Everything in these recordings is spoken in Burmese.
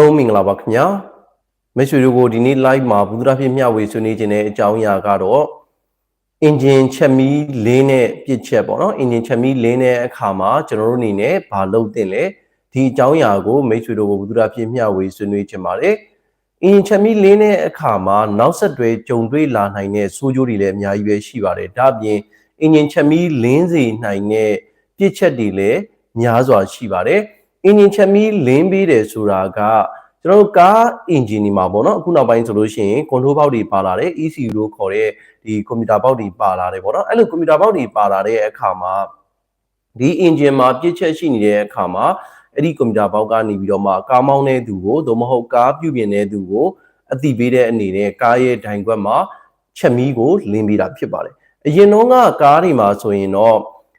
သုံးမင်္ဂလာပါခင်ဗျာမိတ်ဆွေတို့ကိုဒီနေ့ live မှာဘုဒ္ဓဖြစ်မျှဝေဆွေးနွေးခြင်းတဲ့အကြောင်းအရာကတော့ engine ချက်မီးလင်းတဲ့ပြစ်ချက်ပေါ့နော် engine ချက်မီးလင်းတဲ့အခါမှာကျွန်တော်တို့အနေနဲ့ဘာလုပ်တင်လဲဒီအကြောင်းအရာကိုမိတ်ဆွေတို့ကိုဘုဒ္ဓဖြစ်မျှဝေဆွေးနွေးခြင်းပါတယ် engine ချက်မီးလင်းတဲ့အခါမှာနောက်ဆက်တွဲကြုံတွေ့လာနိုင်တဲ့ဆိုးကျိုးတွေလည်းအများကြီးပဲရှိပါတယ်ဒါ့အပြင် engine ချက်မီးလင်းစေနိုင်တဲ့ပြစ်ချက်တွေလည်းများစွာရှိပါတယ် engine ချက်မီးလင်းပေးတယ်ဆိုတာကကျွန်တော်တို့ကား engine ဒီမှာပေါ့နော်အခုနောက်ပိုင်းဆိုလို့ရှိရင် control ဘောက်တွေပါလာတယ် ECU လို့ခေါ်တဲ့ဒီကွန်ပျူတာဘောက်တွေပါလာတယ်ပေါ့နော်အဲ့လိုကွန်ပျူတာဘောက်တွေပါလာတဲ့အခါမှာဒီ engine မှာပြည့်ချက်ရှိနေတဲ့အခါမှာအဲ့ဒီကွန်ပျူတာဘောက်ကနေပြီးတော့မှကားမောင်းတဲ့သူကိုသို့မဟုတ်ကားပြုပြင်တဲ့သူကိုအတိပေးတဲ့အနေနဲ့ကားရဲ့ဒိုင်ခွက်မှာချက်မီးကိုလင်းပေးတာဖြစ်ပါတယ်အရင်တော့ကကားတွေမှာဆိုရင်တော့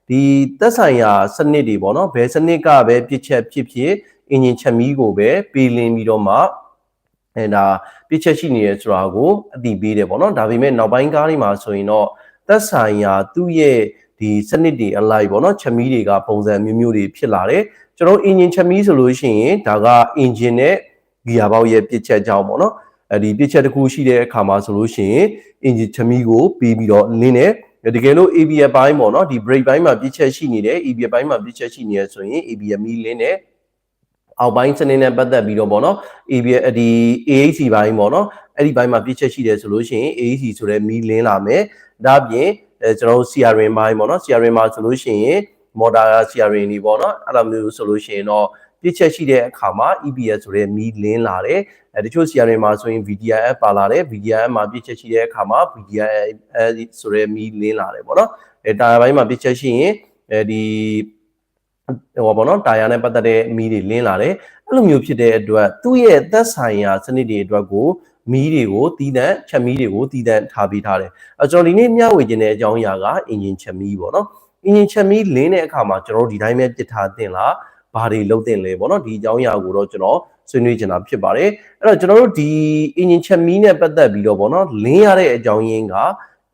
ဒီသက်ဆိုင်ရာစနစ်တွေပေါ့နော်ဘယ်စနစ်ကပဲပြစ်ချက်ဖြစ်ဖြစ်အင်ဂျင်ချက်မီးကိုပဲပေးလင်းပြီးတော့မှအဲဒါပြစ်ချက်ရှိနေရဆိုတာကိုအတိပေးတယ်ပေါ့နော်ဒါပေမဲ့နောက်ပိုင်းကားတွေမှာဆိုရင်တော့သက်ဆိုင်ရာသူ့ရဲ့ဒီစနစ်တွေအလိုက်ပေါ့နော်ချက်မီးတွေကပုံစံမျိုးမျိုးတွေဖြစ်လာတယ်ကျွန်တော်အင်ဂျင်ချက်မီးဆိုလို့ရှိရင်ဒါကအင်ဂျင်နဲ့ဂီယာဘောက်ရဲ့ပြစ်ချက်ကြောင်းပေါ့နော်အဲဒီပြစ်ချက်တစ်ခုရှိတဲ့အခါမှာဆိုလို့ရှိရင်အင်ဂျင်ချက်မီးကိုပြီးပြီးတော့လင်းတယ် တကယ်လို့ ABS ဘိုင်းပေါ့နော်ဒီ brake ဘိုင်းမှာပြစ်ချက်ရှိနေတယ် ABS ဘိုင်းမှာပြစ်ချက်ရှိနေရဆိုရင် ABS မီးလင်းတယ်အောက်ပိုင်းစနစ်နဲ့ပတ်သက်ပြီးတော့ပေါ့နော် ABS ဒီ AAC ဘိုင်းပေါ့နော်အဲ့ဒီဘိုင်းမှာပြစ်ချက်ရှိတယ်ဆိုလို့ရှိရင် AAC ဆိုတဲ့မီးလင်းလာမယ်ဒါ့အပြင်အဲကျွန်တော်တို့ CRM ဘိုင်းပေါ့နော် CRM မှာဆိုလို့ရှိရင်မော်တာ CRM တွေပေါ့နော်အဲ့လိုမျိုးဆိုလို့ရှိရင်တော့ ပြစ်ချက်ရှိတဲ့အခါမှာ EBS ဆိုတဲ့မီးလင်းလာတယ်အဲတချို့ CRM မှာဆိုရင် VDIF ပါလာတယ် VDIF မှာပြစ်ချက်ရှိတဲ့အခါမှာ VDIF ဆိုတဲ့မီးလင်းလာတယ်ပေါ့နော်အဲတာယာပိုင်းမှာပြစ်ချက်ရှိရင်အဲဒီဟောပေါ့နော်တာယာနဲ့ပတ်သက်တဲ့မီးတွေလင်းလာတယ်အဲ့လိုမျိုးဖြစ်တဲ့အတွက်သူ့ရဲ့သက်ဆိုင်ရာစနစ်တွေအတွက်ကိုမီးတွေကိုတီးတန့်ချက်မီးတွေကိုတီးတန့်ထားပေးထားတယ်အဲကျွန်တော်ဒီနေ့မျှဝေခြင်းတဲ့အကြောင်းအရာကအင်ဂျင်ချက်မီးပေါ့နော်အင်ဂျင်ချက်မီးလင်းတဲ့အခါမှာကျွန်တော်တို့ဒီတိုင်းပဲပြစ်ထားတင်လား ဘာတွေလုပ်တင်လဲပေါ့နော်ဒီအကြောင်းအရာကိုတော့ကျွန်တော်ဆွေးနွေးချင်တာဖြစ်ပါတယ်အဲ့တော့ကျွန်တော်တို့ဒီ engine ချက်မီးနဲ့ပတ်သက်ပြီးတော့ပေါ့နော်လင်းရတဲ့အကြောင်းရင်းက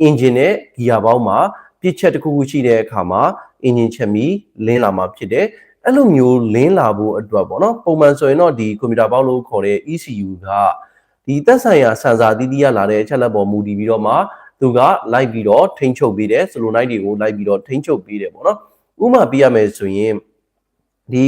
engine နဲ့ gear ဘောင်းမှာပြစ်ချက်တစ်ခုခုရှိတဲ့အခါမှာ engine ချက်မီးလင်းလာမှာဖြစ်တယ်အဲ့လိုမျိုးလင်းလာဖို့အတွက်ပေါ့နော်ပုံမှန်ဆိုရင်တော့ဒီကွန်ပျူတာဘောက်လို့ခေါ်တဲ့ ECU ကဒီသက်ဆိုင်ရာစင်ဆာတီးတီးရလာတဲ့အချက်လက်ပေါ်မူတည်ပြီးတော့မှသူကလိုက်ပြီးတော့ထိန်းချုပ်ပေးတယ်ဆိုလိုနိုင်တွေကိုလိုက်ပြီးတော့ထိန်းချုပ်ပေးတယ်ပေါ့နော်ဥပမာပြရမယ်ဆိုရင် ဒီ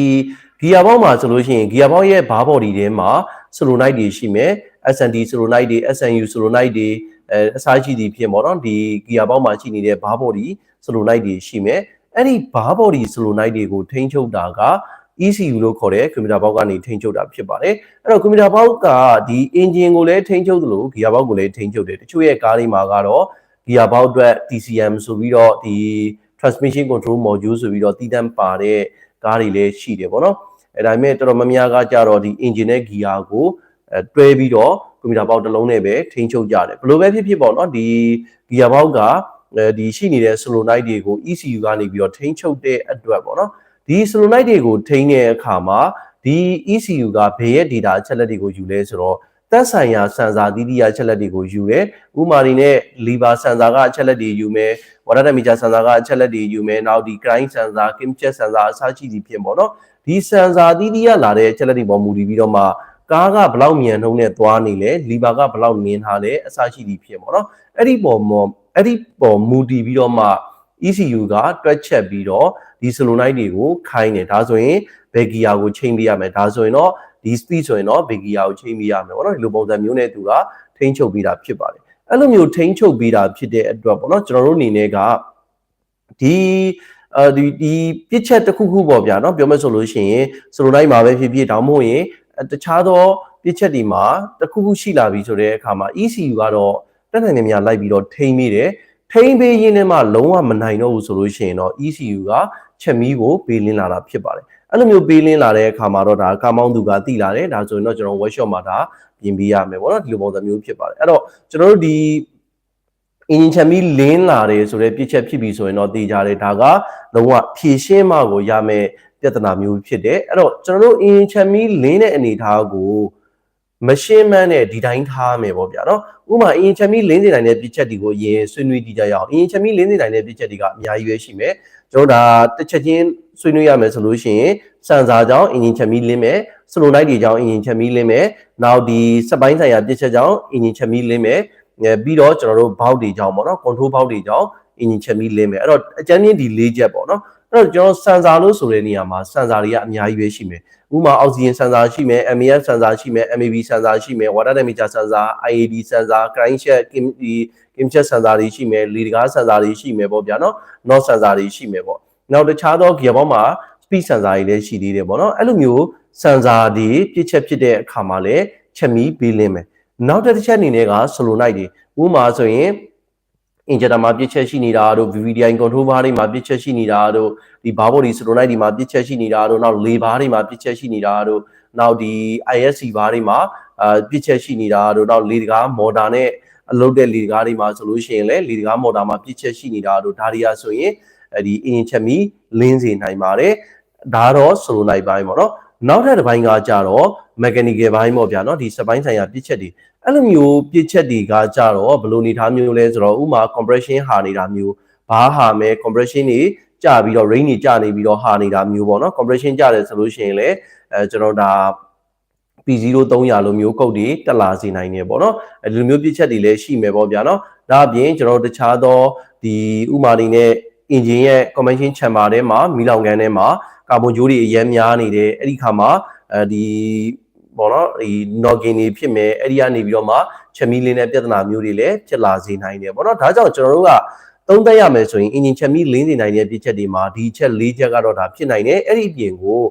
ဂီယာဘောက်မှာဆိုလို့ရှိရင်ဂီယာဘောက်ရဲ့ဘားဘော်ဒီထဲမှာဆိုလိုနိုင်တွေရှိမယ် SND ဆိုလိုနိုင်တွေ SNU ဆိုလိုနိုင်တွေအဲအစားရှိသည်ဖြစ်ပေါ့နော်ဒီဂီယာဘောက်မှာရှိနေတဲ့ဘားဘော်ဒီဆိုလိုနိုင်တွေရှိမယ်အဲ့ဒီဘားဘော်ဒီဆိုလိုနိုင်တွေကိုထိန်းချုပ်တာက ECU လို့ခေါ်တဲ့ကွန်ပျူတာဘောက်ကနေထိန်းချုပ်တာဖြစ်ပါတယ်အဲ့တော့ကွန်ပျူတာဘောက်ကဒီ engine ကိုလည်းထိန်းချုပ်သလို gear ဘောက်ကိုလည်းထိန်းချုပ်တယ်တချို့ရဲ့ကားတွေမှာကတော့ gear ဘောက်အတွက် TCM ဆိုပြီးတော့ဒီ transmission control module ဆိုပြီးတော့တည်တံ့ပါတဲ့ ကားတွေလည်းရှိတယ်ပေါ့နော်အဲဒါပေမဲ့တော်တော်များများကကြတော့ဒီ engine နဲ့ gear ကိုအဲတွဲပြီးတော့ကွန်ပျူတာဘောက်တစ်လုံးနဲ့ပဲထိန်းချုပ်ကြတယ်ဘယ်လိုပဲဖြစ်ဖြစ်ပေါ့နော်ဒီ gear ဘောက်ကအဲဒီရှိနေတဲ့ solenoid တွေကို ECU ကနေပြီးတော့ထိန်းချုပ်တဲ့အတွက်ပေါ့နော်ဒီ solenoid တွေကိုထိန်းတဲ့အခါမှာဒီ ECU ကဘယ်ရဲ့ data အချက်လက်တွေကိုယူလဲဆိုတော့ သက်ဆိုင်ရာစင်ဆာသီးသီးအချက်လက်တွေကိုယူတယ်ဥမာတွေနဲ့ lever စင်ဆာကအချက်လက်တွေယူမယ် water temperature စင်ဆာကအချက်လက်တွေယူမယ်နောက်ဒီ grind စင်ဆာ kim check စင်ဆာအစရှိသည်ဖြစ်ပေါ့နော်ဒီစင်ဆာသီးသီးရလာတဲ့အချက်လက်တွေပေါ်မူတည်ပြီးတော့မှကားကဘလောက်မြန်နှုံးနဲ့သွားနေလဲလီဘာကဘလောက်နင်းထားလဲအစရှိသည်ဖြစ်ပေါ့နော်အဲ့ဒီပေါ်မှာအဲ့ဒီပေါ်မူတည်ပြီးတော့မှ ECU ကတွက်ချက်ပြီးတော့ဒီ solenoid တွေကိုခိုင်းတယ်ဒါဆိုရင်ဘယ်ဂီယာကိုချိန်ပေးရမယ်ဒါဆိုရင်တော့ ဒီ speed ဆိုရင်တော့ဘယ်ဂီယာကိုချိန်ပေးရမယ်ပေါ့နော်ဒီလိုပုံစံမျိုးနဲ့သူကထိန်းချုပ်ပေးတာဖြစ်ပါတယ်အဲ့လိုမျိုးထိန်းချုပ်ပေးတာဖြစ်တဲ့အတွက်ပေါ့နော်ကျွန်တော်တို့အနေနဲ့ကဒီအဲဒီဒီပြစ်ချက်တစ်ခုခုပေါ့ဗျာเนาะပြောမယ်ဆိုလို့ရှိရင်ဆိုလိုတိုင်းမှာပဲဖြစ်ဖြစ်တောင်းမဟုတ်ရင်တခြားသောပြစ်ချက်တွေမှာတစ်ခုခုရှိလာပြီဆိုတဲ့အခါမှာ ECU ကတော့တက်နိုင်နေများလိုက်ပြီးတော့ထိန်းမိတယ်ထိန်းပေးရင်းနဲ့မှလုံးဝမနိုင်တော့ဘူးဆိုလို့ရှိရင်တော့ ECU ကချက်မီးကိုပေးလင်းလာတာဖြစ်ပါတယ် အဲ့လိုမျိုးပေးလင်းလာတဲ့အခါမှာတော့ဒါကာမောင်းသူကတိလာတယ်ဒါဆိုရင်တော့ကျွန်တော် workshop မှာဒါပြင်ပေးရမယ်ပေါ့နော်ဒီလိုပုံစံမျိုးဖြစ်ပါတယ်အဲ့တော့ကျွန်တော်တို့ဒီ engine ချက်မီးလင်းလာတယ်ဆိုတဲ့ပြစ်ချက်ဖြစ်ပြီဆိုရင်တော့သိကြတယ်ဒါကလုံးဝဖြည့်ရှင်းမှကိုရမယ်ပြဿနာမျိုးဖြစ်တယ်အဲ့တော့ကျွန်တော်တို့ engine ချက်မီးလင်းတဲ့အနေအထားကိုမရှင်းမှန်းတဲ့ဒီတိုင်းထားမယ်ပေါ့ဗျာနော်ဥပမာအင်ချမီလင်းနေနိုင်တဲ့ပြစ်ချက်တွေကိုအရင်ဆွေးနွေးကြည့်ကြရအောင်အင်ချမီလင်းနေနိုင်တဲ့ပြစ်ချက်တွေကအများကြီးပဲရှိမယ် ကျွန်တော်ဒါတစ်ချက်ချင်းဆွေးနွေးရမယ်ဆိုလို့ရှိရင်စံစာကြောင့်အင်ဂျင်ချက်မီလင်းမယ်စလိုလိုက်တွေကြောင့်အင်ဂျင်ချက်မီလင်းမယ်နောက်ဒီစက်ပိုင်းဆိုင်ရာပြစ်ချက်ကြောင့်အင်ဂျင်ချက်မီလင်းမယ်အဲပြီးတော့ကျွန်တော်တို့ဘောက်တွေကြောင့်ပေါ့နော် control ဘောက်တွေကြောင့်အင်ဂျင်ချက်မီလင်းမယ်အဲ့တော့အကျဉ်းချင်းဒီ၄ချက်ပေါ့နော်အဲ့တော့ကျွန်တော်စံစာလို့ဆိုတဲ့နေရာမှာစံစာတွေကအများကြီးပဲရှိမယ်ဥပမာအောက်ဆီဂျင်စင်ဆာရှိမယ် MAF စင်ဆာရှိမယ် MAB စင်ဆာရှိမယ် water temperature စင်ဆာ IAD စင်ဆာ crankshaft ဒီ kimchet စင်ဆာတွေရှိမယ်လေတကားစင်ဆာတွေရှိမယ်ပေါ့ဗျာနော် not စင်ဆာတွေရှိမယ်ပေါ့နောက်တခြားသော gear ဘောင်းမှာ speed စင်ဆာတွေလည်းရှိသေးတယ်ပေါ့နော်အဲ့လိုမျိုးစင်ဆာတွေပြည့်ချက်ဖြစ်တဲ့အခါမှာလည်းချက်မီပေးလင်းမယ်နောက်တစ်ချက်အနေနဲ့က solenoid တွေဥပမာဆိုရင် injector မှာပြစ်ချက်ရှိနေတာတို့ VVDI control bar တွေမှာပြစ်ချက်ရှိနေတာတို့ဒီ bar body solenoid တွေမှာပြစ်ချက်ရှိနေတာတို့နောက် lay bar တွေမှာပြစ်ချက်ရှိနေတာတို့နောက်ဒီ ISC bar တွေမှာအာပြစ်ချက်ရှိနေတာတို့နောက်လေတကား motor နဲ့ အလုပ်တဲ့လေတကားတွေမှာဆိုလို့ရှိရင်လည်းလေတကား motor မှာပြစ်ချက်ရှိနေတာတို့ဒါတွေကဆိုရင်ဒီ engine ချက်မီလင်းစေနိုင်ပါတယ်ဒါတော့ solenoid ဘိုင်းပေါ့နော်နောက်ထပ်တစ်ပိုင်းကကြတော့ mechanical ဘိုင်းပေါ့ဗျာနော်ဒီစပိုင်းဆိုင်ရာပြစ်ချက်တွေအဲ့လိုမျိုးပြစ်ချက်တွေကကြတော့ဘယ်လိုနေထားမျိုးလဲဆိုတော့ဥမာ compression ဟာနေတာမျိုးဘာဟာမဲ compression တွေကြပြီးတော့ range တွေကြနေပြီးတော့ဟာနေတာမျိုးပေါ့နော် compression ကြတယ်ဆိုလို့ရှိရင်လည်းအဲကျွန်တော်ဒါ P0 300လိုမျိုးကုတ်တွေတက်လာစေနိုင်တယ်ပေါ့နော်အဲဒီလိုမျိုးပြစ်ချက်တွေလည်းရှိမယ်ပေါ့ဗျာနော်ဒါအပြင်ကျွန်တော်တခြားသောဒီဥမာတွေနဲ့ engine ရဲ့ convention chamber ထဲမှာမီလောင်ကန်ထဲမှာကာဗွန်ဂျိုးတွေအများများနေတယ်အဲ့ဒီခါမှာအဲဒီပေါ့နော်ဒီ noggin တွေဖြစ်မယ်အဲ့ဒီကနေပြီးတော့မှချက်မီလင်းတဲ့ပြဿနာမျိုးတွေလည်းဖြစ်လာစေနိုင်တယ်ပေါ့နော်ဒါကြောင့်ကျွန်တော်တို့ကသုံးသပ်ရမယ်ဆိုရင် engine ချက်မီလင်းနေနိုင်တဲ့ပြစ်ချက်တွေမှာဒီချက်၄ချက်ကတော့ဒါဖြစ်နိုင်တယ်အဲ့ဒီအပြင်ကို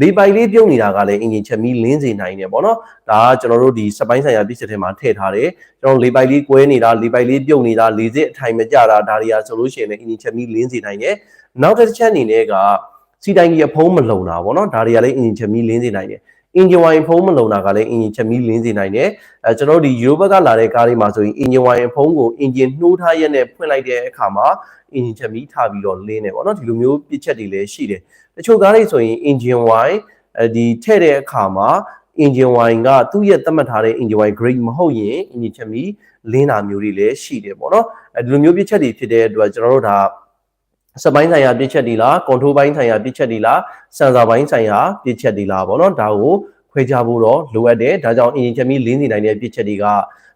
လေပိုင်လေးပြုတ်နေတာကလည်းအင်ဂျင်ချက်မီလင်းစေနိုင်တယ်ပေါ့နော်ဒါကကျွန်တော်တို့ဒီစပိုင်းဆိုင်ရာပြစ်ချက်ထဲမှာထည့်ထားတယ်ကျွန်တော်လေပိုင်လေးကွဲနေတာလေပိုင်လေးပြုတ်နေတာလေစစ်အထိုင်မကြတာဒါတွေကဆိုလို့ရှိရင်လည်းအင်ဂျင်ချက်မီလင်းစေနိုင်တယ်နောက်တစ်ချက်အနေနဲ့ကစီတိုင်းကြီးအဖုံးမလုံတာပေါ့နော်ဒါတွေကလည်းအင်ဂျင်ချက်မီလင်းစေနိုင်တယ် အင်ဂျင်ဝိုင်ဖုံးမလုံတာကလည်းအင်ဂျင်ချက်မီလင်းစေနိုင်တယ်အဲကျွန်တော်တို့ဒီယူရိုဘက်ကလာတဲ့ကားတွေမှာဆိုရင်အင်ဂျင်ဝိုင်ဖုံးကိုအင်ဂျင်နှိုးထားရက်နဲ့ဖွင့်လိုက်တဲ့အခါမှာအင်ဂျင်ချက်မီထားပြီးတော့လင်းတယ်ပေါ့နော်ဒီလိုမျိုးပြစ်ချက်တွေလည်းရှိတယ်တချို့ကားတွေဆိုရင်အင်ဂျင်ဝိုင်အဲဒီထည့်တဲ့အခါမှာ engine wine ကသူ့ရဲ့သတ်မှတ်ထားတဲ့ engine wine grade မဟုတ်ရင် engine ချက်မီလင်းတာမျိုးတွေလည်းရှိတယ်ပေါ့နော်အဲဒီလိုမျိုးပြစ်ချက်တွေဖြစ်တဲ့အတွက်ကျွန်တော်တို့ဒါ စပိုင်းဆိုင်ရာပြစ်ချက်တွေလား control ပိုင်းဆိုင်ရာပြစ်ချက်တွေလား sensor ပိုင်းဆိုင်ရာပြစ်ချက်တွေလားပေါ့နော်ဒါကိုခွဲခြားဖို့တော့လိုအပ်တယ်ဒါကြောင့် engine ချက်မီလင်းနေနိုင်တဲ့ပြစ်ချက်တွေက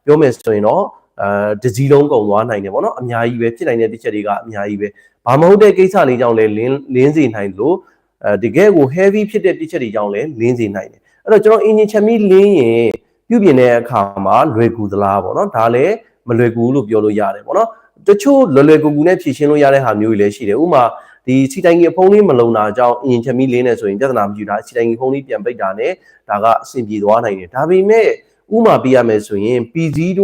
ပြောမယ်ဆိုရင်တော့အဲဒစီလုံးကုန်သွားနိုင်တယ်ပေါ့နော်အများကြီးပဲဖြစ်နိုင်တဲ့ပြစ်ချက်တွေကအများကြီးပဲဘာမဟုတ်တဲ့ကိစ္စလေးကြောင့်လည်းလင်းလင်းစေနိုင်လို့အဲတကယ်ကို heavy ဖြစ်တဲ့ပြစ်ချက်တွေကြောင့်လည်းလင်းစေနိုင်တယ်အဲ့တော့ကျွန်တော် engine ချက်မီလင်းရင်ပြုပြင်တဲ့အခါမှာလွယ်ကူသလားပေါ့နော်ဒါလည်းမလွယ်ကူလို့ပြောလို့ရတယ်ပေါ့နော် တချို့လွယ်လွယ်ကူကူနဲ့ဖြည့်ရှင်းလို့ရတဲ့ဟာမျိုးတွေလည်းရှိတယ်ဥပမာဒီစီတိုင်ကြီးအဖုံးလေးမလုံတာကြောင့်အင်ချက်မီလင်းနေဆိုရင်ပြဿနာမရှိတာစီတိုင်ကြီးဖုံးလေးပြန်ပိတ်တာနဲ့ဒါကအဆင်ပြေသွားနိုင်တယ်ဒါပေမဲ့ဥမာပြရမယ်ဆိုရင် P0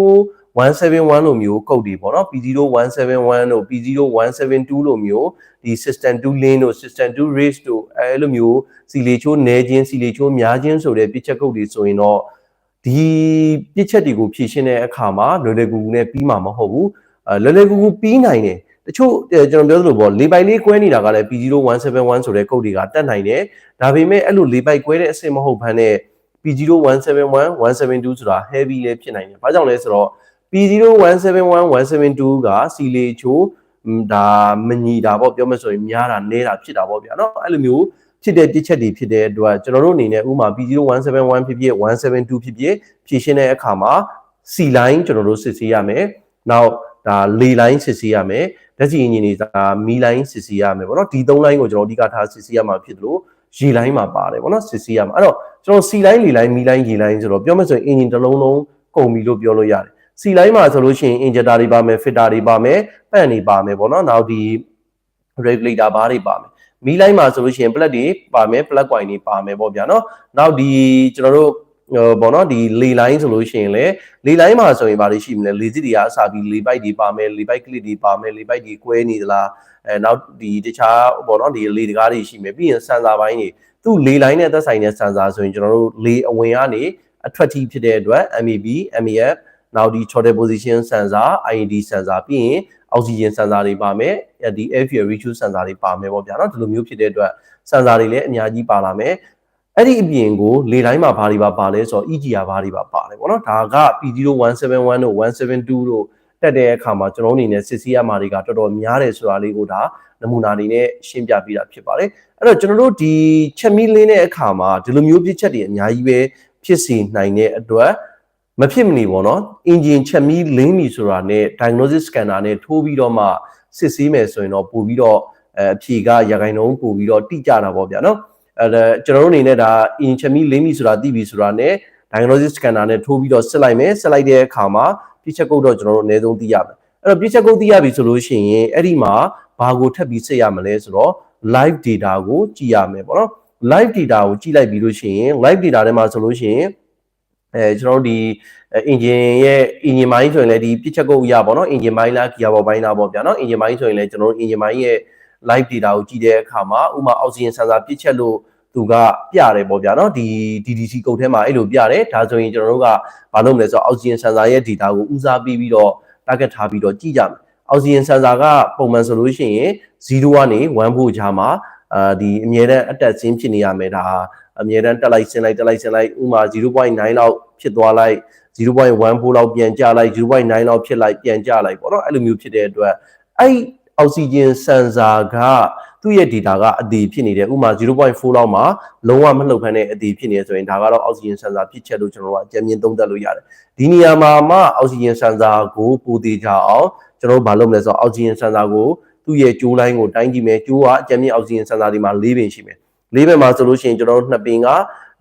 171လို့မျိုးကုတ်တွေပေါ့နော် P0 171တို့ P0 172လို့မျိုးဒီ system 2 lane တို့ system 2 race တို့အဲလိုမျိုးစီလေချိုးနဲခြင်းစီလေချိုးများခြင်းဆိုတဲ့ပြစ်ချက်ကုတ်တွေဆိုရင်တော့ဒီပြစ်ချက်တွေကိုဖြည့်ရှင်းတဲ့အခါမှာလွယ်လွယ်ကူကူနဲ့ပြီးမှာမဟုတ်ဘူးအဲ လွယ်လွယ်ကူကူပြီးနိုင်တယ်တချို့ကျွန်တော်ပြောသလိုပေါ့လေပိုက်လေးကွဲနေတာကလည်း P0171 ဆိုတဲ့ကုတ်တွေကတက်နိုင်တယ်ဒါပေမဲ့အဲ့လိုလေပိုက်ကွဲတဲ့အဆင့်မဟုတ်ဘဲနဲ့ P0171 172ဆိုတာ heavy လေးဖြစ်နိုင်တယ်။ဘာကြောင့်လဲဆိုတော့ P0171 172ကစီလေချိုးဒါမညီတာပေါ့ပြောမယ်ဆိုရင်များတာနဲတာဖြစ်တာပေါ့ဗျာနော်အဲ့လိုမျိုးဖြစ်တဲ့တစ်ချက်တွေဖြစ်တဲ့အတွက်ကျွန်တော်တို့အနေနဲ့ဥမာ P0171 ဖြစ်ဖြစ်172ဖြစ်ဖြစ်ဖြည့်ရှင်းတဲ့အခါမှာ C line ကျွန်တော်တို့စစ်ဆေးရမယ်နောက် ဒါလေလိုင်းစစ်ဆေးရမယ်လက်စီအင်ဂျင်တွေဒါမီလိုင်းစစ်ဆေးရမယ်ပေါ့နော်ဒီ၃လိုင်းကိုကျွန်တော်အဓိကထားစစ်ဆေးရမှာဖြစ်လို့ရေလိုင်းမှာပါတယ်ပေါ့နော်စစ်ဆေးရမှာအဲ့တော့ကျွန်တော် C line လေလိုင်းမီလိုင်းရေလိုင်းဆိုတော့ပြောမယ်ဆိုရင်အင်ဂျင်တစ်လုံးလုံးကုန်ပြီလို့ပြောလို့ရတယ်စီလိုင်းမှာဆိုလို့ရှိရင် injector တွေပါမယ် filter တွေပါမယ်ပန့်တွေပါမယ်ပေါ့နော်နောက်ဒီ regulator bar တွေပါမယ်မီးလိုင်းမှာဆိုလို့ရှိရင် plug တွေပါမယ် plug coin တွေပါမယ်ပေါ့ဗျာနော်နောက်ဒီကျွန်တော်တို့ ဟိုပေါ့နော်ဒီလေလိုင်းဆိုလို့ရှိရင်လေလေလိုင်းမှာဆိုရင်ဗာတွေရှိမလဲလေစစ်တွေကအစားပြီးလေပိုက်တွေပါမယ်လေပိုက်ကလစ်တွေပါမယ်လေပိုက်တွေကွဲနေသလားအဲနောက်ဒီတခြားပေါ့နော်ဒီလေတကားတွေရှိမယ်ပြီးရင်စန်ဆာပိုင်းတွေသူ့လေလိုင်းနဲ့သက်ဆိုင်တဲ့စန်ဆာဆိုရင်ကျွန်တော်တို့လေအဝင်ကနေအထွက်တီးဖြစ်တဲ့အတွက် MAB MAF နောက်ဒီ throttle position sensor IED sensor ပြီးရင် oxygen sensor တွေပါမယ်ဒီ air fuel ratio sensor တွေပါမယ်ပေါ့ဗျာနော်ဒီလိုမျိုးဖြစ်တဲ့အတွက် sensor တွေလည်းအများကြီးပါလာမယ် အဲ့ဒီအပြင်ကိုလေတိုင်းမှာဘာတွေပါပါလဲဆိုတော့ EGR ဘာတွေပါပါတယ်ပေါ့နော်ဒါက P0 171 တို့172တို့တက်တဲ့အခါမှာကျွန်တော်အနေနဲ့စစ်ဆေးရမှာတွေကတော်တော်များတယ်ဆိုတာလေးကိုဒါနမူနာအနေနဲ့ရှင်းပြပေးတာဖြစ်ပါတယ်အဲ့တော့ကျွန်တော်တို့ဒီချက်မီလင်းတဲ့အခါမှာဒီလိုမျိုးပြစ်ချက်တွေအများကြီးပဲဖြစ်စီနိုင်တဲ့အတွက်မဖြစ်မနေပေါ့နော်အင်ဂျင်ချက်မီလင်းပြီဆိုတာနဲ့ diagnosis scanner နဲ့ထိုးပြီးတော့မှစစ်ဆေးမယ်ဆိုရင်တော့ပို့ပြီးတော့အဲအဖြေကရခိုင်နှုန်းပို့ပြီးတော့တိကျတာပေါ့ဗျာနော် အဲဒါကျွန်တော်တို့အနေနဲ့ဒါအင်ချက်မီလင်းပြီဆိုတာသိပြီဆိုတာနဲ့ diagnosis scanner နဲ့ထိုးပြီးတော့စစ်လိုက်မယ်စစ်လိုက်တဲ့အခါမှာပြစ်ချက်ကုတ်တော့ကျွန်တော်တို့အနည်းဆုံးသိရမယ်အဲ့တော့ပြစ်ချက်ကုတ်သိရပြီဆိုလို့ရှိရင်အဲ့ဒီမှာဘာကိုထပ်ပြီးစစ်ရမလဲဆိုတော့ live data ကိုကြည့်ရမယ်ပေါ့နော် live data ကိုကြည့်လိုက်ပြီးလို့ရှိရင် live data ထဲမှာဆိုလို့ရှိရင်အဲကျွန်တော်တို့ဒီ engine ရဲ့ engine မိုင်းဆိုရင်လည်းဒီပြစ်ချက်ကုတ်အရာပေါ့နော် engine မိုင်းလား gear ဘောပိုင်းလားပေါ့ဗျာနော် engine မိုင်းဆိုရင်လည်းကျွန်တော်တို့ engine မိုင်းရဲ့ live data ကိုကြည့်တဲ့အခါမှာဥမာ oxygen sensor ပြစ်ချက်လို့သူကပြတယ်ပေါ့ဗျာနော်ဒီ DDC ကုတ်ထဲမှာအဲ့လိုပြတယ်ဒါဆိုရင်ကျွန်တော်တို့ကဘာလုပ်မလဲဆိုတော့ oxygen sensor ရဲ့ data ကိုဦးစားပေးပြီးတော့ target ထားပြီးတော့ကြည့်ကြမယ် oxygen sensor ကပုံမှန်ဆိုလို့ရှိရင်0ကနေ1ဖို့ကြားမှာအာဒီအမြဲတမ်းအတက်ဆင်းဖြစ်နေရမယ်ဒါအမြဲတမ်းတက်လိုက်ဆင်းလိုက်တက်လိုက်ဆင်းလိုက်ဥမာ0.9လောက်ဖြစ်သွားလိုက်0.14လောက်ပြန်ကျလိုက်0.9လောက်ဖြစ်လိုက်ပြန်ကျလိုက်ပေါ့နော်အဲ့လိုမျိုးဖြစ်တဲ့အတွက်အဲ့ အောက်ဆီဂျင်ဆန်ဆာကသူ့ရဲ့ data ကအသေးဖြစ်နေတယ်ဥမာ0.4လောက်မှာလုံးဝမလှုပ်ခမ်းတဲ့အသေးဖြစ်နေဆိုရင်ဒါကတော့အောက်ဆီဂျင်ဆန်ဆာဖြစ်ချက်လို့ကျွန်တော်တို့ကအကြံဉာဏ်သုံးသပ်လို့ရတယ်ဒီနေရာမှာမှအောက်ဆီဂျင်ဆန်ဆာကိုပိုသေးကြအောင်ကျွန်တော်တို့မလုပ်မလဲဆိုတော့အောက်ဆီဂျင်ဆန်ဆာကိုသူ့ရဲ့ကြိုးလိုင်းကိုတိုင်းကြည့်မယ်ကြိုးကအကြံဉာဏ်အောက်ဆီဂျင်ဆန်ဆာဒီမှာ၄ပင်ရှိမယ်၄ပင်မှာဆိုလို့ရှိရင်ကျွန်တော်တို့နှစ်ပင်က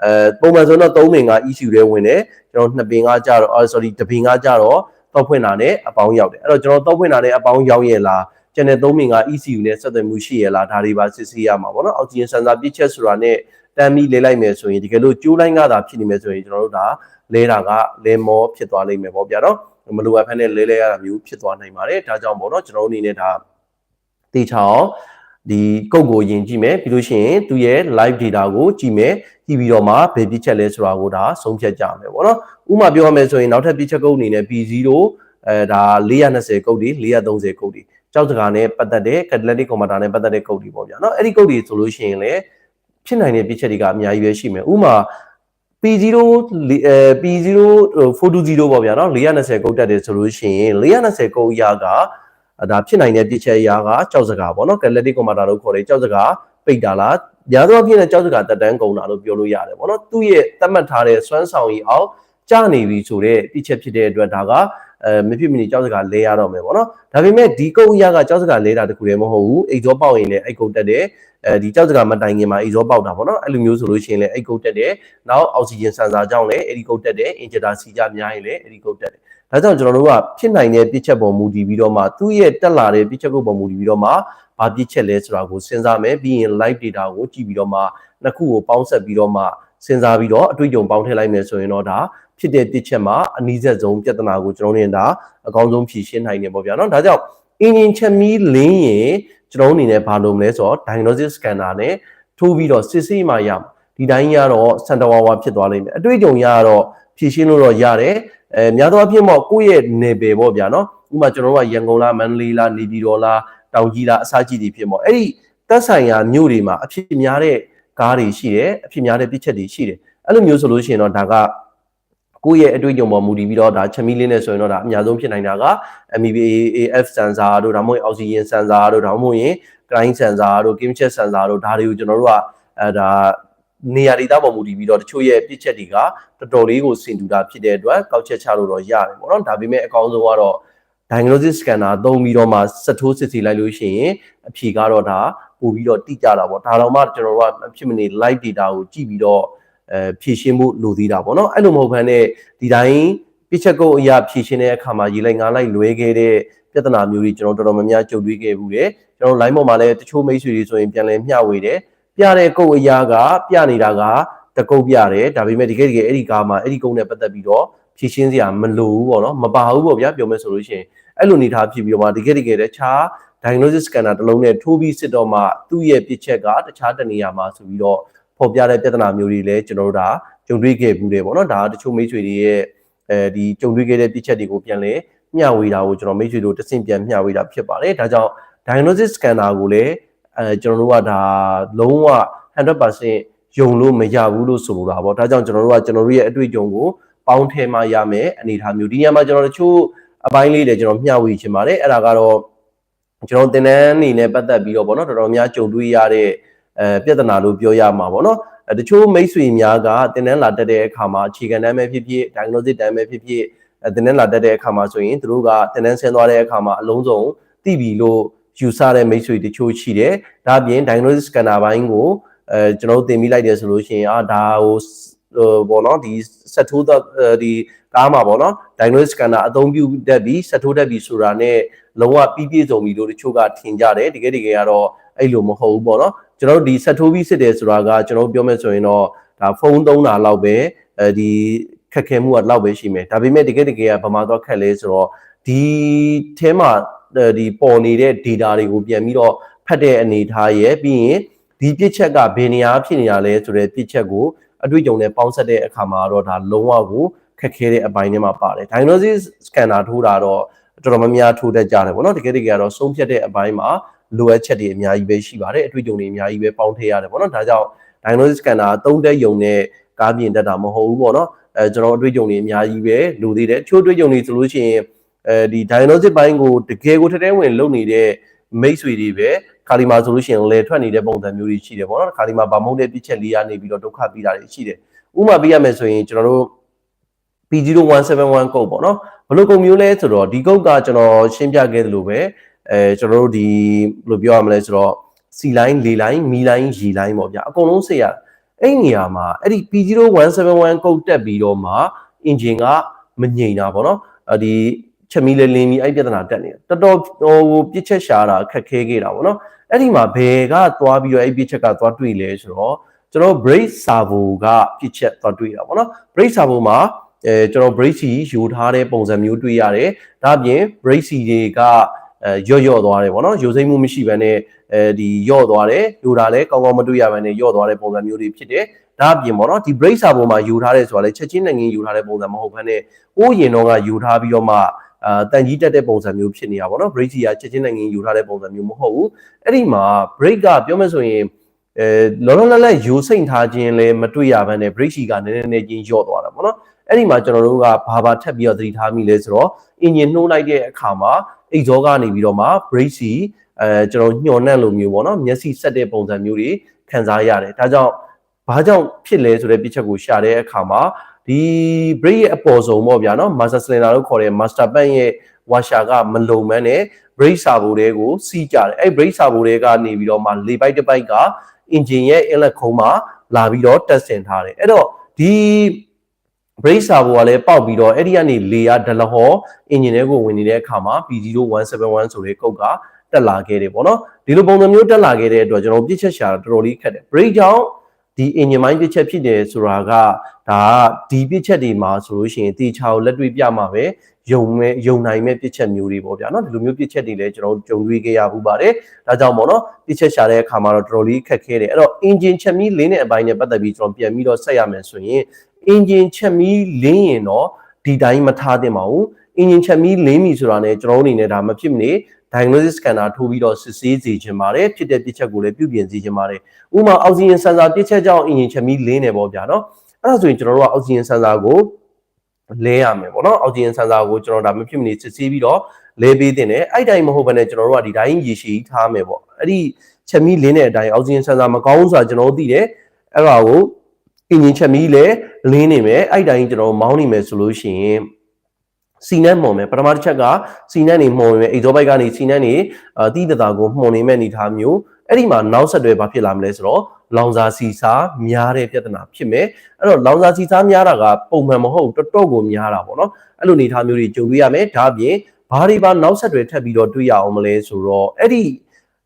အဲပုံမှန်ဆိုတော့၃ပင်က issue တွေဝင်တယ်ကျွန်တော်နှစ်ပင်ကကြတော့ sorry တပင်ကကြတော့တောက်ဖွင့်တာနဲ့အပေါင်းရောက်တယ်အဲ့တော့ကျွန်တော်တောက်ဖွင့်တာနဲ့အပေါင်းရောက်ရဲ့လား ကျန်တဲ့သုံးပင်က ECU နဲ့ဆက်သွယ်မှုရှိရလားဒါတွေပါစစ်ဆေးရမှာပေါ့နော်အောက်ဆီဂျင်ဆန်ဆာပြည့်ချက်ဆိုတာနဲ့တမ်းပြီးလဲလိုက်မယ်ဆိုရင်ဒီကလို့ကျိုးလိုင်းကသာဖြစ်နေမယ်ဆိုရင်ကျွန်တော်တို့ဒါလဲတာကလဲမောဖြစ်သွားလိမ့်မယ်ပေါ့ဗျာနော်မလိုအပ်ဖက်နဲ့လဲလဲရတာမျိုးဖြစ်သွားနိုင်ပါတယ်ဒါကြောင့်ပေါ့နော်ကျွန်တော်တို့အနေနဲ့ဒါတေချာအောင်ဒီကုတ်ကိုယင်ကြည့်မယ်ပြီးလို့ရှိရင်သူ့ရဲ့ live data ကိုကြည့်မယ်ကြည့်ပြီးတော့မှဘယ်ပြစ်ချက်လဲဆိုတာကိုဒါဆုံးဖြတ်ကြမယ်ပေါ့နော်ဥပမာပြောရမယ်ဆိုရင်နောက်ထပ်ပြစ်ချက်ကုတ်အနေနဲ့ P0 အဲဒါ420ကုတ်တွေ430ကုတ်တွေ ကြောက်စကာနဲ့ပတ်သက်တဲ့ catalytic converter နဲ့ပတ်သက်တဲ့ကုတ်တွေပေါ့ဗျာနော်အဲ့ဒီကုတ်တွေဆိုလို့ရှိရင်လည်းဖြစ်နိုင်တဲ့ပြည့်ချက်တွေကအများကြီးပဲရှိမယ်ဥမာ P0 အဲ P0 420ပေါ့ဗျာနော်420ကုတ်တက်တယ်ဆိုလို့ရှိရင်420ကုတ်အရာကဒါဖြစ်နိုင်တဲ့ပြည့်ချက်အရာကကြောက်စကာပေါ့နော် catalytic converter လို့ခေါ်တယ်ကြောက်စကာပိတ်တာလားညာသောအဖြစ်နဲ့ကြောက်စကာတက်တန်းကုန်တာလို့ပြောလို့ရတယ်ပေါ့နော်သူ့ရဲ့သတ်မှတ်ထားတဲ့စွမ်းဆောင်ရည်အောင်ကြာနေပြီဆိုတော့ပြည့်ချက်ဖြစ်တဲ့အတွက်ဒါက အဲမဖြစ်မနေကြောက်စကားလဲရတော့မယ်ပေါ့နော်ဒါပေမဲ့ဒီကုတ်အရာကကြောက်စကားလဲတာတခုတည်းမဟုတ်ဘူးအိတ်ဇောပေါက်ရင်လည်းအိတ်ကုတ်တက်တယ်အဲဒီကြောက်စကားမတိုင်ခင်မှာအိတ်ဇောပေါက်တာပေါ့နော်အဲ့လိုမျိုးဆိုလို့ရှိရင်လည်းအိတ်ကုတ်တက်တယ်နောက်အောက်ဆီဂျင်ဆန်ဆာကြောင့်လည်းအဲ့ဒီကုတ်တက်တယ်အင်ဂျင်တာစီကြများရင်လည်းအဲ့ဒီကုတ်တက်တယ်ဒါကြောင့်ကျွန်တော်တို့ကဖြစ်နိုင်တဲ့ပြစ်ချက်ပေါ်မူတည်ပြီးတော့မှသူ့ရဲ့တက်လာတဲ့ပြစ်ချက်ကုတ်ပေါ်မူတည်ပြီးတော့မှဘာပြစ်ချက်လဲဆိုတာကိုစဉ်းစားမယ်ပြီးရင် live data ကိုကြည့်ပြီးတော့မှနှစ်ခုကိုပေါင်းဆက်ပြီးတော့မှစဉ်းစားပြီးတော့အတွေ့အကြုံပေါင်းထည့်လိုက်မယ်ဆိုရင်တော့ဒါ ဖြစ်တဲ့တစ်ချက်မှာအနည်းဆက်ဆုံးပြဿနာကိုကျွန်တော်တို့နေတာအကောင်းဆုံးဖြေရှင်းနိုင်တယ်ပေါ့ဗျာနော်ဒါကြောင့် engine ချက်မီလင်းရင်ကျွန်တော်တို့အနေနဲ့ဘာလုပ်မလဲဆိုတော့ diagnostic scanner နဲ့ထိုးပြီးတော့စစ်ဆေးမှရမှာဒီတိုင်းရတော့စန်တဝါဝါဖြစ်သွားလိမ့်မယ်အတွေ့အကြုံရတော့ဖြေရှင်းလို့တော့ရတယ်အဲများသောအားဖြင့်ပေါ့ကိုယ့်ရဲ့နယ်ပယ်ပေါ့ဗျာနော်ဥပမာကျွန်တော်တို့ကရန်ကုန်လားမန္တလေးလားနေပြည်တော်လားတောင်ကြီးလားအစကြီးတွေဖြစ်ပေါ့အဲ့ဒီသက်ဆိုင်ရာမြို့တွေမှာအဖြစ်များတဲ့ကားတွေရှိတယ်အဖြစ်များတဲ့ပြစ်ချက်တွေရှိတယ်အဲ့လိုမျိုးဆိုလို့ရှိရင်တော့ဒါက ကိုယ့်ရဲ့အတွေ့အကြုံပေါ်မူတည်ပြီးတော့ဒါချက်မီးလေးနဲ့ဆိုရင်တော့ဒါအများဆုံးဖြစ်နိုင်တာက MEBA AF sensor တို့ဒါမှမဟုတ် oxygen sensor တို့ဒါမှမဟုတ်ရင် grind sensor တို့ kim check sensor တို့ဒါတွေကိုကျွန်တော်တို့ကအဲဒါနေရာဒေသပေါ်မူတည်ပြီးတော့တချို့ရဲ့ပြစ်ချက်တွေကတော်တော်လေးကိုစင်တူတာဖြစ်တဲ့အတွက်ကောက်ချက်ချလို့တော့ရတယ်ပေါ့နော်ဒါပေမဲ့အကောင်းဆုံးကတော့ diagnosis scanner သုံးပြီးတော့မှစထိုးစစ်စီလိုက်လို့ရှိရင်အဖြေကတော့ဒါပို့ပြီးတော့တိကျတာပေါ့ဒါတော့မှကျွန်တော်တို့ကဖြစ်မနေ live data ကိုကြည့်ပြီးတော့ အဲဖြည့်ရှင်းမှုလိုသေးတာပေါ့နော်အဲ့လိုမဟုတ်ဘဲနဲ့ဒီတိုင်းပြချက်ကုတ်အရာဖြည့်ရှင်းတဲ့အခါမှာရေလိုက်ငါးလိုက်လွဲခဲ့တဲ့ပြဿနာမျိုးတွေကျွန်တော်တော်တော်များများကြုံတွေ့ခဲ့ဘူးတယ်ကျွန်တော် line ပေါ်မှာလည်းတချို့မိတ်ဆွေတွေဆိုရင်ပြန်လည်မျှဝေတယ်ပြတဲ့ကုတ်အရာကပြနေတာကတကုတ်ပြတယ်ဒါပေမဲ့ဒီကိတကယ်အဲ့ဒီကားမှာအဲ့ဒီကုတ်နဲ့ပတ်သက်ပြီးတော့ဖြည့်ရှင်းစရာမလိုဘူးပေါ့နော်မပါဘူးပေါ့ဗျာပြောမယ်ဆိုလို့ရှိရင်အဲ့လိုနေထားဖြစ်ပြီးတော့မှဒီကိတကယ်တခြား diagnosis scanner တစ်လုံးနဲ့ထိုးပြီးစစ်တော့မှသူ့ရဲ့ပြစ်ချက်ကတခြားတနေရာမှာဆိုပြီးတော့ ဖော်ပြတဲ့ပြဿနာမျိုးတွေလည်းကျွန်တော်တို့ဒါကြုံတွေ့ခဲ့ဘူးတယ်ပေါ့နော်ဒါတချို့မိတ်ဆွေတွေရဲ့အဲဒီကြုံတွေ့ခဲ့တဲ့ပြစ်ချက်တွေကိုပြန်လဲမျှဝေတာကိုကျွန်တော်မိတ်ဆွေတို့တဆင့်ပြန်မျှဝေတာဖြစ်ပါတယ်ဒါကြောင့် diagnosis scanner ကိုလည်းအဲကျွန်တော်တို့ကဒါလုံးဝ100%ယုံလို့မရဘူးလို့ဆိုလိုတာပေါ့ဒါကြောင့်ကျွန်တော်တို့ကကျွန်တော်တို့ရဲ့အတွေ့အကြုံကိုပေါင်းထည့်မှရမယ်အနေအထားမျိုးဒီညမှာကျွန်တော်တို့တချို့အပိုင်းလေးတွေကျွန်တော်မျှဝေချင်ပါတယ်အဲ့ဒါကတော့ကျွန်တော်တင်တန်းနေနဲ့ပတ်သက်ပြီးတော့ဗောနော်တော်တော်များကြုံတွေ့ရတဲ့ အဲပြဿနာလို့ပြောရမှာဗောနော်အဲတချို့မိတ်ဆွေများကတင်တန်းလာတက်တဲ့အခါမှာအခြေခံတန်းပဲဖြစ်ဖြစ် diagnostic တန်းပဲဖြစ်ဖြစ်အဲတင်တန်းလာတက်တဲ့အခါမှာဆိုရင်သူတို့ကတင်တန်းဆင်းသွားတဲ့အခါမှာအလုံးစုံသိပြီလို့ယူဆတဲ့မိတ်ဆွေတချို့ရှိတယ်ဒါအပြင် diagnostic scanner ဘိုင်းကိုအဲကျွန်တော်တို့တင်ပြီးလိုက်တယ်ဆိုလို့ရှိရင်အာဒါဟိုဟိုဘောနော်ဒီဆက်ထိုးဒီကားမှာပေါ့နော် diagnostic scanner အသုံးပြုတတ်ပြီးဆက်ထိုးတတ်ပြီးဆိုတာနဲ့လုံးဝပြီးပြည့်စုံပြီလို့တချို့ကထင်ကြတယ်တကယ်တကယ်ကတော့အဲ့လိုမဟုတ်ဘူးပေါ့နော် ကျွန်တော်တို့ဒီဆက်ထိုးပြီးစစ်တယ်ဆိုတာကကျွန်တော်ပြောမယ်ဆိုရင်တော့ဒါဖုန်းသုံးတာလောက်ပဲအဲဒီခက်ခဲမှုကလောက်ပဲရှိမယ်ဒါပေမဲ့တကယ်တကယ်ကဗမာတော့ခက်လဲဆိုတော့ဒီအဲမှာဒီပေါ်နေတဲ့ data တွေကိုပြန်ပြီးတော့ဖတ်တဲ့အနေထားရဲ့ပြီးရင်ဒီပြစ်ချက်ကဘယ်နေရာဖြစ်နေရလဲဆိုတဲ့ပြစ်ချက်ကိုအတွေ့အကြုံနဲ့ပေါင်းဆက်တဲ့အခါမှာတော့ဒါလုံးဝကိုခက်ခဲတဲ့အပိုင်းတွေမှာပါတယ် diagnosis scanner ထိုးတာတော့တော်တော်များများထိုးတတ်ကြတယ်ပေါ့နော်တကယ်တကယ်ကတော့ဆုံးဖြတ်တဲ့အပိုင်းမှာ လိုအပ်ချက်တွေအများကြီးပဲရှိပါတယ်အတွေ့အကြုံတွေအများကြီးပဲပေါင်းထည့်ရတယ်ပေါ့နော်ဒါကြောင့် diagnosis scanner သုံးတဲ့ယုံနဲ့ကားပြင်တတ်တာမဟုတ်ဘူးပေါ့နော်အဲကျွန်တော်အတွေ့အကြုံတွေအများကြီးပဲလိုသေးတယ်ချို့အတွေ့အကြုံတွေဆိုလို့ရှိရင်အဲဒီ diagnosis ဘိုင်းကိုတကယ်ကိုထထဲဝင်လုပ်နေတဲ့မိတ်ဆွေတွေပဲခါလီမာဆိုလို့ရှိရင်လေထွက်နေတဲ့ပုံစံမျိုးတွေရှိတယ်ပေါ့နော်ခါလီမာဗာမုန်းတဲ့ပြစ်ချက်လေးရနေပြီးတော့ဒုက္ခပြီးတာတွေရှိတယ်ဥပမာပြရမယ်ဆိုရင်ကျွန်တော်တို့ P0171 ကုတ်ပေါ့နော်ဘယ်လိုကုတ်မျိုးလဲဆိုတော့ဒီကုတ်ကကျွန်တော်ရှင်းပြခဲ့သလိုပဲ အဲကျွန်တော်တို့ဒီဘယ်လိုပြောရမလဲဆိုတော့စီလိုင်းလေလိုင်းမီလိုင်းရီလိုင်းပေါ့ဗျာအကုန်လုံးစေရအဲ့နေရာမှာအဲ့ဒီ P0171 ကုတ်တက်ပြီးတော့မှ engine ကမငြိမ်တာပေါ့နော်အဲ့ဒီချက်မီလေးလင်းပြီးအဲ့ပြဿနာတက်နေတာတော်တော်ဟိုပြစ်ချက်ရှာတာခက်ခဲခဲ့တာပေါ့နော်အဲ့ဒီမှာဘယ်ကသွားပြီးတော့အဲ့ပြစ်ချက်ကသွားတွေ့လဲဆိုတော့ကျွန်တော် brake servo ကပြစ်ချက်သွားတွေ့တာပေါ့နော် brake servo မှာအဲကျွန်တော် brake စီယူထားတဲ့ပုံစံမျိုးတွေ့ရတယ်ဒါအပြင် brake စီတွေက အဲရော့ရော့သွားတယ်ပေါ့နော်ယူစိမ့်မှုမရှိဘဲနဲ့အဲဒီရော့သွားတယ်ယူတာလည်းကောင်းကောင်းမတွေ့ရဘဲနဲ့ရော့သွားတဲ့ပုံစံမျိုးတွေဖြစ်တယ်ဒါအပြင်ပေါ့နော်ဒီ brake servo မှာယူထားတယ်ဆိုတာလေချက်ချင်းနိုင်ငံယူထားတဲ့ပုံစံမဟုတ်ဘဲနဲ့ကိုယ်ရင်တော့ကယူထားပြီးတော့မှအာတန်ကြီးတက်တဲ့ပုံစံမျိုးဖြစ်နေတာပေါ့နော် brake ကြီးကချက်ချင်းနိုင်ငံယူထားတဲ့ပုံစံမျိုးမဟုတ်ဘူးအဲ့ဒီမှာ brake ကပြောမယ်ဆိုရင်အဲလောလောလတ်လတ်ယူစိမ့်ထားခြင်းလည်းမတွေ့ရဘဲနဲ့ brake ကြီးကနည်းနည်းနည်းချင်းယော့သွားတာပေါ့နော်အဲ့ဒီမှာကျွန်တော်တို့ကဘာဘာထပ်ပြီးတော့သတိထားမိလဲဆိုတော့ engine နှိုးလိုက်တဲ့အခါမှာ exhaust ကနေပြီးတော့မှ brake စီအဲကျွန်တော်ညှော်နှံ့လိုမျိုးပေါ့နော်မျက်စိဆက်တဲ့ပုံစံမျိုးတွေခံစားရတယ်ဒါကြောင့်ဘာကြောင့်ဖြစ်လဲဆိုတဲ့ပြချက်ကိုရှာတဲ့အခါမှာဒီ brake ရဲ့အပေါ်ဆုံးပေါ့ဗျာနော် master cylinder လို့ခေါ်တဲ့ master band ရဲ့ washer ကမလုံမန်းနဲ့ brake servo တွေကိုစီးကြတယ်အဲ့ brake servo တွေကနေပြီးတော့မှလေပိုက်တစ်ပိုက်က engine ရဲ့ inlet ခုံးမှာလာပြီးတော့တက်ဆင်ထားတယ်အဲ့တော့ဒီ brake servo ကလည်းပေါက်ပြီးတော့အဲ့ဒီကနေလေယာဒလဟော engine တွေကိုဝင်နေတဲ့အခါမှာ P0171 ဆိုတဲ့ကုတ်ကတက်လာခဲ့တယ်ပေါ့နော်ဒီလိုပုံစံမျိုးတက်လာခဲ့တဲ့အတွက်ကျွန်တော်ပြစ်ချက်ရှာတော်တော်လေးခက်တယ် brake ကြောင့် ဒီ engine မိုင်းပြစ်ချက်ဖြစ်တယ်ဆိုတာကဒါကဒီပြစ်ချက်တွေမှာဆိုလို့ရှိရင်တေချာကိုလက်တွေ့ပြမှာပဲယုံမဲ့ယုံနိုင်မဲ့ပြစ်ချက်မျိုးတွေပေါ့ဗျာနော်ဒီလိုမျိုးပြစ်ချက်တွေလည်းကျွန်တော်ကြုံတွေ့ခဲ့ရဘူးပါတယ်ဒါကြောင့်ပေါ့နော်ပြစ်ချက်ရှာတဲ့အခါမှာတော့တော်တော်လေးခက်ခဲတယ်အဲ့တော့ engine ချက်မီးလင်းတဲ့အပိုင်းနဲ့ပတ်သက်ပြီးကျွန်တော်ပြန်ပြီးတော့ဆက်ရမယ်ဆိုရင် engine ချက်မီးလင်းရင်တော့ဒီတိုင်းမထားသင့်ပါဘူး engine ချက်မီးလင်းပြီဆိုတာနဲ့ကျွန်တော်အနေနဲ့ဒါမဖြစ်မနေ diagnosis scanner ထိုးပြီးတော့စစ်ဆေးစီခြင်းပါတယ်ဖြစ်တဲ့ပြစ်ချက်ကိုလည်းပြုပြင်စီခြင်းပါတယ်ဥပမာ oxygen sensor ပြစ်ချက်ကြောင့် engine ချက်မီးလင်းနေပေါ့ဗျာနော်အဲ့ဒါဆိုရင်ကျွန်တော်တို့က oxygen sensor ကိုလဲရမယ်ပေါ့နော် oxygen sensor ကိုကျွန်တော်ဒါမဖြစ်မနေစစ်ဆေးပြီးတော့လဲပေးတင်တယ်အဲ့တိုင်းမဟုတ်ဘဲနဲ့ကျွန်တော်တို့ကဒီတိုင်းရေရှည်ထားမယ်ပေါ့အဲ့ဒီချက်မီးလင်းတဲ့အတိုင်း oxygen sensor မကောင်းဘူးဆိုတာကျွန်တော်တို့သိတယ်အဲ့ဒါကိုအင်ဂျင်ချက်မီးလည်းလင်းနေမယ်အဲ့တိုင်းကျွန်တော်မောင်းနေမယ်ဆိုလို့ရှိရင် စီနက်မှုံမယ်ပထမတစ်ချက်ကစီနက်နေမှုံမယ်အိဇောဘိုက်ကနေစီနက်နေအတိတတာကိုမှုံနေမဲ့အနေထားမျိုးအဲ့ဒီမှာနောက်ဆက်တွဲဘာဖြစ်လာမလဲဆိုတော့လောင်စာစီစားများတဲ့ပြဿနာဖြစ်မယ်အဲ့တော့လောင်စာစီစားများတာကပုံမှန်မဟုတ်တော်တော်ကိုများတာပေါ့နော်အဲ့လိုအနေထားမျိုးတွေကြုံရရမယ်ဒါအပြင်ဘာတွေပါနောက်ဆက်တွဲထပ်ပြီးတော့တွေ့ရအောင်မလဲဆိုတော့အဲ့ဒီ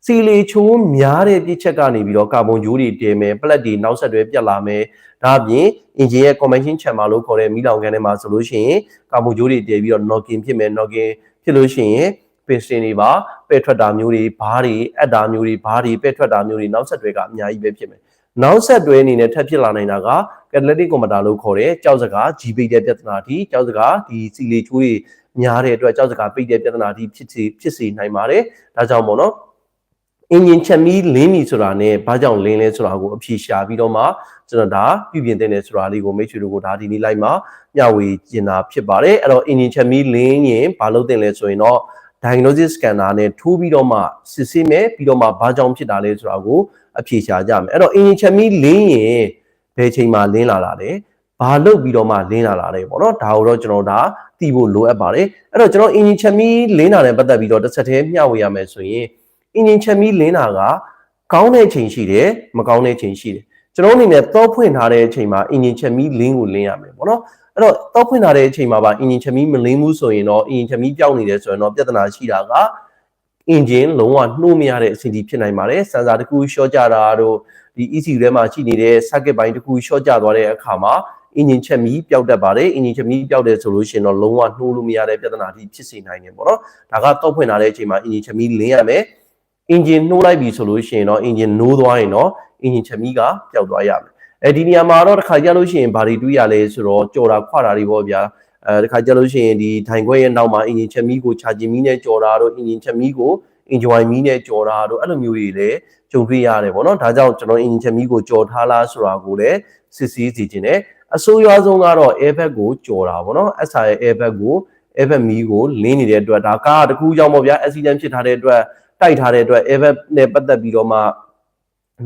စီလီချိုးများတဲ့ပြစ်ချက်ကနေပြီးတော့ကာဗွန်ဂျိုးတွေတင်မယ်ပလက်တွေနောက်ဆက်တွဲပြတ်လာမယ်ဒါအပြင် engine ရဲ့ convention chamber လို့ခေါ်တဲ့မီးလောင်ကန်ထဲမှာဆိုလို့ရှိရင်ကာဗွန်ဂျိုးတွေတည်ပြီးတော့ knocking ဖြစ်မယ် knocking ဖြစ်လို့ရှိရင် piston တွေပါပဲ့ထွက်တာမျိုးတွေဘားတွေအက်တာမျိုးတွေဘားတွေပဲ့ထွက်တာမျိုးတွေနောက်ဆက်တွဲကအများကြီးပဲဖြစ်မယ်နောက်ဆက်တွဲအနေနဲ့ထပ်ဖြစ်လာနိုင်တာက catalytic converter လို့ခေါ်တဲ့ကြောက်စကား G ပိတ်တဲ့ပြဿနာဒီကြောက်စကားဒီစီလေချိုးတွေများတဲ့အတွက်ကြောက်စကားပိတ်တဲ့ပြဿနာဒီဖြစ်စေဖြစ်စေနိုင်ပါတယ်ဒါကြောင့်မို့နော် အင်ဂျင်ချက်မီးလင်းပြီဆိုတာနဲ့ဘာကြောင့်လင်းလဲဆိုတာကိုအဖြေရှာပြီးတော့မှကျွန်တော်ဒါပြုပြင်တဲ့ဆိုတာလေးကိုမိတ်ဆွေတို့ကိုဒါဒီနေ့လိုက်မှာမျှဝေကျင်တာဖြစ်ပါတယ်အဲ့တော့အင်ဂျင်ချက်မီးလင်းရင်ဘာလုပ်တင်လဲဆိုရင်တော့ diagnosis scanner နဲ့ထိုးပြီးတော့မှစစ်ဆေးမယ်ပြီးတော့မှဘာကြောင့်ဖြစ်တာလဲဆိုတာကိုအဖြေရှာကြမယ်အဲ့တော့အင်ဂျင်ချက်မီလင်းရင်ဘယ်ချိန်မှာလင်းလာတာလဲဘာလုပ်ပြီးတော့မှလင်းလာတာလဲပေါ့နော်ဒါကိုတော့ကျွန်တော်ဒါသိဖို့လိုအပ်ပါတယ်အဲ့တော့ကျွန်တော်အင်ဂျင်ချက်မီလင်းတာနဲ့ပတ်သက်ပြီးတော့တစ်ဆက်တည်းမျှဝေရမယ်ဆိုရင် အင်ဂျင်ချက်မီလင်းတာကကောင်းတဲ့ချိန်ရှိတယ်မကောင်းတဲ့ချိန်ရှိတယ်ကျွန်တော်အနေနဲ့သောဖွင့်ထားတဲ့အချိန်မှာအင်ဂျင်ချက်မီလင်းကိုလင်းရမယ်ပေါ့နော်အဲ့တော့တောက်ဖွင့်ထားတဲ့အချိန်မှာပါအင်ဂျင်ချမီမလင်းဘူးဆိုရင်တော့အင်ဂျင်ချမီပြောင်းနေတယ်ဆိုရင်တော့ပြဿနာရှိတာကအင်ဂျင်လုံးဝနှိုးမရတဲ့အဆင့်ကြီးဖြစ်နိုင်ပါတယ်စင်ဆာတစ်ခုရှော့ကြတာတို့ဒီ ECU ထဲမှာရှိနေတဲ့ circuit ဘိုင်းတစ်ခုရှော့ကြသွားတဲ့အခါမှာအင်ဂျင်ချက်မီပျောက်တတ်ပါတယ်အင်ဂျင်ချက်မီပျောက်တယ်ဆိုလို့ရှိရင်တော့လုံးဝနှိုးလို့မရတဲ့ပြဿနာကြီးဖြစ်စေနိုင်တယ်ပေါ့နော်ဒါကတောက်ဖွင့်ထားတဲ့အချိန်မှာအင်ဂျင်ချက်မီလင်းရမယ် အင်ဂျင်နှိုးလိုက်ပြီဆိုလို့ရှိရင်တော့အင်ဂျင်နိုးသွားရင်တော့အင်ဂျင်ချက်မီကပျောက်သွားရမယ်အဲဒီနေရာမှာတော့တစ်ခါကြလို့ရှိရင်ဘာတွေတွေးရလဲဆိုတော့ကြော်တာခွာတာတွေပေါ့ဗျာအဲတစ်ခါကြလို့ရှိရင်ဒီထိုင်ခွဲရဲ့နောက်မှာအင်ဂျင်ချက်မီကိုခြာကျင်မီနဲ့ကြော်တာတို့အင်ဂျင်ချက်မီကိုအင်ဂျွိုင်မီနဲ့ကြော်တာတို့အဲ့လိုမျိုးတွေလည်းကြုံတွေ့ရတယ်ပေါ့နော်ဒါကြောင့်ကျွန်တော်အင်ဂျင်ချက်မီကိုကြော်ထားလားဆိုတာကိုလည်းစစ်ဆေးစီခြင်းနဲ့အဆိုးရွားဆုံးကတော့ airbag ကိုကြော်တာပေါ့နော် SR ရဲ့ airbag ကို airbag မီကိုလင်းနေတဲ့အတွက်ဒါကားတကူကြောင့်ပေါ့ဗျာ accident ဖြစ်ထားတဲ့အတွက် တိုက်ထားတဲ့အတွက် airbag နဲ့ပတ်သက်ပြီးတော့မှ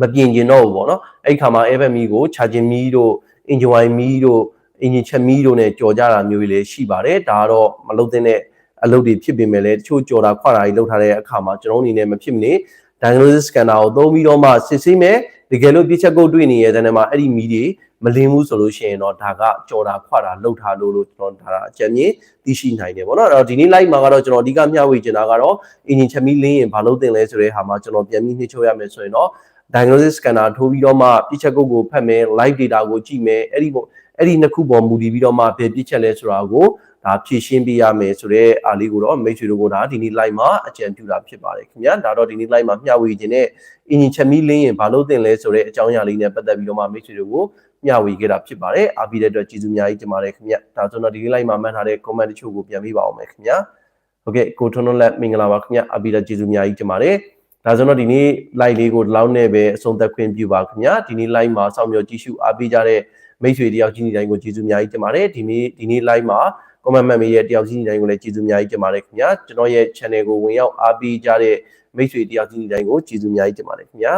မပြင်ကျင်တော့ဘူးပေါ့နော်အဲ့ခါမှာ airbag မီကို charging မီတို့ engine wire မီတို့ engine ချက်မီတို့နဲ့ကြော်ကြတာမျိုးတွေလည်းရှိပါတယ်ဒါကတော့မလုပ်တဲ့အလုပ်တွေဖြစ်ပေမဲ့လည်းတချို့ကြော်တာခွာတာတွေလုပ်ထားတဲ့အခါမှာကျွန်တော်အနေနဲ့မဖြစ်မနေ diagnosis scanner ကိုသုံးပြီးတော့မှစစ်ဆေးမယ်တကယ်လို့ပြချက်ကုတ်တွေ့နေရတဲ့နေရာမှာအဲ့ဒီမီတွေမလင်းဘူးဆိုလို့ရှိရင်တော့ဒါကကြော်တာခွာတာလှုပ်ထားလို့လို့ကျွန်တော်ဒါအကြံဉာဏ်သိရှိနိုင်တယ်ပေါ့နော်အဲ့တော့ဒီနေ့ live မှာကတော့ကျွန်တော်အဓိကမျှဝေချင်တာကတော့ engine ချက်မီလင်းရင်ဘာလုပ်တင်လဲဆိုတဲ့ဟာမှာကျွန်တော်ပြန်ပြီးနှိမ့်ချုပ်ရမယ်ဆိုရင်တော့ diagnosis scanner ထိုးပြီးတော့မှပြချက်ကုတ်ကိုဖတ်မယ် live data ကိုကြည့်မယ်အဲ့ဒီပေါ့အဲ့ဒီနှစ်ခုပေါ်မူတည်ပြီးတော့မှဘယ်ပြချက်လဲဆိုတာကိုဒါဖြည့်ရှင်းပေးရမယ်ဆိုတော့အားလေးကိုတော့မိတ်ဆွေတို့ကဒါဒီနေ့ live မှာအကြံပြုတာဖြစ်ပါတယ်ခင်ဗျာဒါတော့ဒီနေ့ live မှာမျှဝေခြင်းနဲ့အင်ဂျင်ချက်မီလင်းရင်ဘာလို့တင်လဲဆိုတဲ့အကြောင်းအရာလေးနဲ့ပတ်သက်ပြီးတော့မှမိတ်ဆွေတို့ကို မျှဝေခဲ့တာဖြစ်ပါတယ်အားပြီးတဲ့အတွက်ကျေးဇူးအများကြီးတင်ပါတယ်ခင်ဗျာဒါဆိုတော့ဒီနေ့ live မှာမှတ်ထားတဲ့ comment တချို့ကိုပြန်ပေးပါအောင်မယ်ခင်ဗျာဟုတ်ကဲ့ကိုထွန်းထွန်းလက်မင်္ဂလာပါခင်ဗျာအားပြီးတဲ့ကျေးဇူးအများကြီးတင်ပါတယ်ဒါဆိုတော့ဒီနေ့ live လေးကိုဒီလောက်နဲ့ပဲအဆုံးသတ်ခွင့်ပြုပါခင်ဗျာဒီနေ့ live မှာစောင့်မျှော်ကြည့်ရှုအားပေးကြတဲ့မိတ်ဆွေတယောက်ချင်းတိုင်းကိုကျေးဇူးအများကြီးတင်ပါတယ်ဒီနေ့ဒီနေ့ live မှာ comment မှတ်မိတဲ့တယောက်ချင်းတိုင်းကိုလည်းကျေးဇူးအများကြီးတင်ပါတယ်ခင်ဗျာကျွန်တော်ရဲ့ channel ကိုဝင်ရောက်အားပေးကြတဲ့မိတ်ဆွေတယောက်ချင်းတိုင်းကိုကျေးဇူးအများကြီးတင်ပါတယ်ခင်ဗျာ